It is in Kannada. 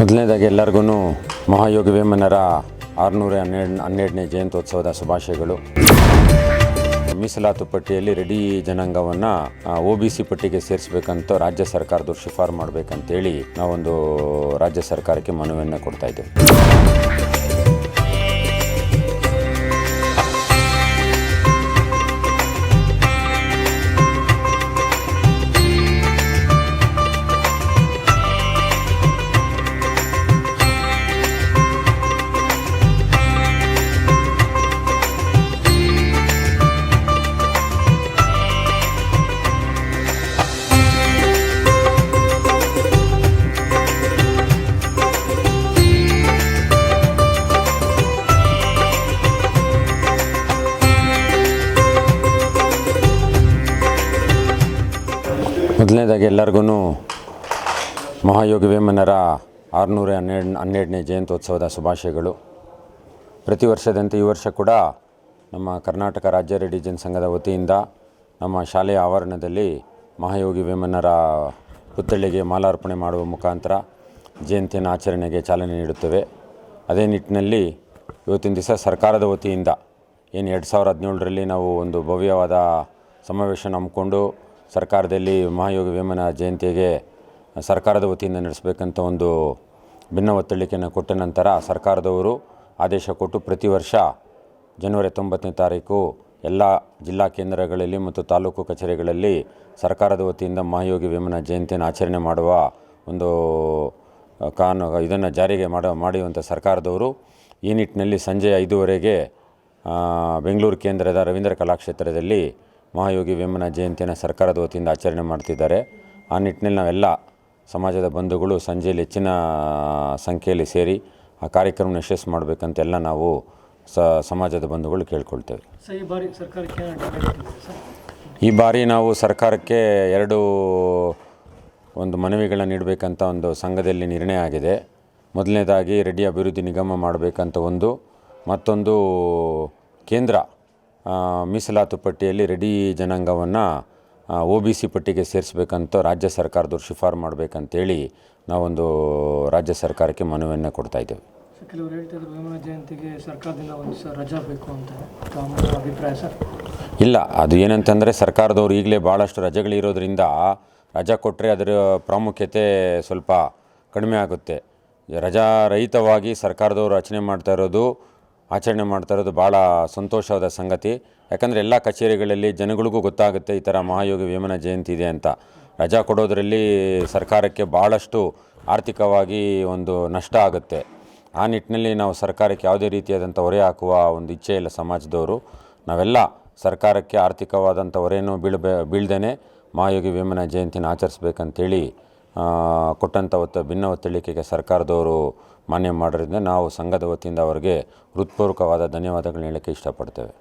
ಮೊದಲನೇದಾಗಿ ಎಲ್ಲರಿಗೂ ಮಹಾಯೋಗಿ ವೇಮನರ ಆರುನೂರ ಹನ್ನೆರಡು, ಹನ್ನೆರಡನೇ ಜಯಂತ್ಯೋತ್ಸವದ ಶುಭಾಶಯಗಳು. ಮೀಸಲಾತು ಪಟ್ಟಿಯಲ್ಲಿ ರೆಡಿ ಜನಾಂಗವನ್ನು ಒ ಬಿ ಸಿ ಪಟ್ಟಿಗೆ ಸೇರಿಸಬೇಕಂತ ರಾಜ್ಯ ಸರ್ಕಾರದವ್ರು ಶಿಫಾರು ಮಾಡಬೇಕಂತೇಳಿ ನಾವೊಂದು ರಾಜ್ಯ ಸರ್ಕಾರಕ್ಕೆ ಮನವಿಯನ್ನು ಕೊಡ್ತಾ ಇದ್ದೇವೆ. ಮೊದಲನೇದಾಗಿ ಎಲ್ಲರಿಗೂ ಮಹಾಯೋಗಿ ವೇಮನರ ಆರುನೂರ ಹನ್ನೆರಡು ಹನ್ನೆರಡನೇ ಜಯಂತ್ಯೋತ್ಸವದ ಶುಭಾಶಯಗಳು. ಪ್ರತಿ ವರ್ಷದಂತೆ ಈ ವರ್ಷ ಕೂಡ ನಮ್ಮ ಕರ್ನಾಟಕ ರಾಜ್ಯ ರೆಡ್ಡಿ ಜನ ಸಂಘದ ವತಿಯಿಂದ ನಮ್ಮ ಶಾಲೆಯ ಆವರಣದಲ್ಲಿ ಮಹಾಯೋಗಿ ವೇಮನರ ಪುತ್ಥಳಿಗೆ ಮಾಲಾರ್ಪಣೆ ಮಾಡುವ ಮುಖಾಂತರ ಜಯಂತಿಯನ್ನು ಆಚರಣೆಗೆ ಚಾಲನೆ ನೀಡುತ್ತೇವೆ. ಅದೇ ನಿಟ್ಟಿನಲ್ಲಿ ಇವತ್ತಿನ ದಿವಸ ಸರ್ಕಾರದ ವತಿಯಿಂದ, ಏನು ಎರಡು ಸಾವಿರದ ಹದಿನೇಳರಲ್ಲಿ ನಾವು ಒಂದು ಭವ್ಯವಾದ ಸಮಾವೇಶ ಹಮ್ಮಿಕೊಂಡು ಸರ್ಕಾರದಲ್ಲಿ ಮಹಾಯೋಗಿ ವೇಮನ ಜಯಂತಿಗೆ ಸರ್ಕಾರದ ವತಿಯಿಂದ ನಡೆಸಬೇಕಂತ ಒಂದು ಭಿನ್ನ ಒತ್ತಳಿಕೆಯನ್ನು ಕೊಟ್ಟ ನಂತರ ಸರ್ಕಾರದವರು ಆದೇಶ ಕೊಟ್ಟು ಪ್ರತಿ ವರ್ಷ ಜನವರಿ ಹತ್ತೊಂಬತ್ತನೇ ತಾರೀಕು ಎಲ್ಲ ಜಿಲ್ಲಾ ಕೇಂದ್ರಗಳಲ್ಲಿ ಮತ್ತು ತಾಲೂಕು ಕಚೇರಿಗಳಲ್ಲಿ ಸರ್ಕಾರದ ವತಿಯಿಂದ ಮಹಾಯೋಗಿ ವೇಮನ ಜಯಂತಿಯನ್ನು ಆಚರಣೆ ಮಾಡುವ ಒಂದು ಕಾನು ಇದನ್ನು ಜಾರಿಗೆ ಮಾಡ ಮಾಡಿರುವಂಥ ಸರ್ಕಾರದವರು ಈ ನಿಟ್ಟಿನಲ್ಲಿ ಸಂಜೆ ಐದೂವರೆಗೆ ಬೆಂಗಳೂರು ಕೇಂದ್ರದ ರವೀಂದ್ರ ಕಲಾಕ್ಷೇತ್ರದಲ್ಲಿ ಮಹಾಯೋಗಿ ವೇಮನ ಜಯಂತಿಯನ್ನು ಸರ್ಕಾರದ ವತಿಯಿಂದ ಆಚರಣೆ ಮಾಡ್ತಿದ್ದಾರೆ. ಆ ನಿಟ್ಟಿನಲ್ಲಿ ನಾವೆಲ್ಲ ಸಮಾಜದ ಬಂಧುಗಳು ಸಂಜೆಯಲ್ಲಿ ಹೆಚ್ಚಿನ ಸಂಖ್ಯೆಯಲ್ಲಿ ಸೇರಿ ಆ ಕಾರ್ಯಕ್ರಮನ ಯಶಸ್ಸು ಮಾಡಬೇಕಂತೆಲ್ಲ ನಾವು ಸ ಸಮಾಜದ ಬಂಧುಗಳು ಕೇಳ್ಕೊಳ್ತೇವೆ. ಈ ಬಾರಿ ನಾವು ಸರ್ಕಾರಕ್ಕೆ ಎರಡು ಒಂದು ಮನವಿಗಳನ್ನ ನೀಡಬೇಕಂತ ಒಂದು ಸಂಘದಲ್ಲಿ ನಿರ್ಣಯ ಆಗಿದೆ. ಮೊದಲನೇದಾಗಿ ರೆಡ್ಡಿ ಅಭಿವೃದ್ಧಿ ನಿಗಮ ಮಾಡಬೇಕಂತ ಒಂದು ಮತ್ತೊಂದು ಕೇಂದ್ರ ಮೀಸಲಾತು ಪಟ್ಟಿಯಲ್ಲಿ ರೆಡಿ ಜನಾಂಗವನ್ನು ಒ ಬಿ ಸಿ ಪಟ್ಟಿಗೆ ಸೇರಿಸ್ಬೇಕಂತ ರಾಜ್ಯ ಸರ್ಕಾರದವ್ರು ಶಿಫಾರು ಮಾಡಬೇಕಂತೇಳಿ ನಾವೊಂದು ರಾಜ್ಯ ಸರ್ಕಾರಕ್ಕೆ ಮನವಿಯನ್ನು ಕೊಡ್ತಾ ಇದ್ದೇವೆ. ಕೆಲವರು ಹೇಳ್ತಿದ್ರು ವೇಮನ ಜಯಂತಿಗೆ ಸರ್ಕಾರದಿಂದ ಒಂದು ದಿವಸ ರಜಾ ಬೇಕು ಅಂತ. ತಮ್ಮ ಅಭಿಪ್ರಾಯ ಸರ್? ಇಲ್ಲ ಅದು ಏನಂತಂದರೆ ಸರ್ಕಾರದವ್ರು ಈಗಲೇ ಭಾಳಷ್ಟು ರಜೆಗಳಿರೋದ್ರಿಂದ ರಜಾ ಕೊಟ್ಟರೆ ಅದರ ಪ್ರಾಮುಖ್ಯತೆ ಸ್ವಲ್ಪ ಕಡಿಮೆ ಆಗುತ್ತೆ. ರಜಾ ರಹಿತವಾಗಿ ಸರ್ಕಾರದವರು ರಚನೆ ಮಾಡ್ತಾ ಇರೋದು ಆಚರಣೆ ಮಾಡ್ತಾ ಇರೋದು ಭಾಳ ಸಂತೋಷವಾದ ಸಂಗತಿ. ಯಾಕಂದರೆ ಎಲ್ಲ ಕಚೇರಿಗಳಲ್ಲಿ ಜನಗಳಿಗೂ ಗೊತ್ತಾಗುತ್ತೆ ಈ ಥರ ಮಹಾಯೋಗಿ ವೇಮನ ಜಯಂತಿ ಇದೆ ಅಂತ. ರಜಾ ಕೊಡೋದರಲ್ಲಿ ಸರ್ಕಾರಕ್ಕೆ ಭಾಳಷ್ಟು ಆರ್ಥಿಕವಾಗಿ ಒಂದು ನಷ್ಟ ಆಗುತ್ತೆ. ಆ ನಿಟ್ಟಿನಲ್ಲಿ ನಾವು ಸರ್ಕಾರಕ್ಕೆ ಯಾವುದೇ ರೀತಿಯಾದಂಥ ಹೊರೆ ಹಾಕುವ ಒಂದು ಇಚ್ಛೆ ಇಲ್ಲ ಸಮಾಜದವರು. ನಾವೆಲ್ಲ ಸರ್ಕಾರಕ್ಕೆ ಆರ್ಥಿಕವಾದಂಥ ಹೊರೆಯನ್ನು ಬೀಳಬೇ ಬೀಳ್ದೇ ಮಹಾಯೋಗಿ ವೇಮನ ಜಯಂತಿನ ಆಚರಿಸ್ಬೇಕಂತೇಳಿ ಕೊಟ್ಟಂಥ ಒತ್ತ ಭಿನ್ನ ಒತ್ತಳಿಕೆಗೆ ಸರ್ಕಾರದವರು ಮಾನ್ಯ ಮಾಡೋದ್ರಿಂದ ನಾವು ಸಂಘದ ವತಿಯಿಂದ ಅವರಿಗೆ ಹೃತ್ಪೂರ್ವಕವಾದ ಧನ್ಯವಾದಗಳನ್ನ ಹೇಳಕ್ಕೆ ಇಷ್ಟಪಡ್ತೇವೆ.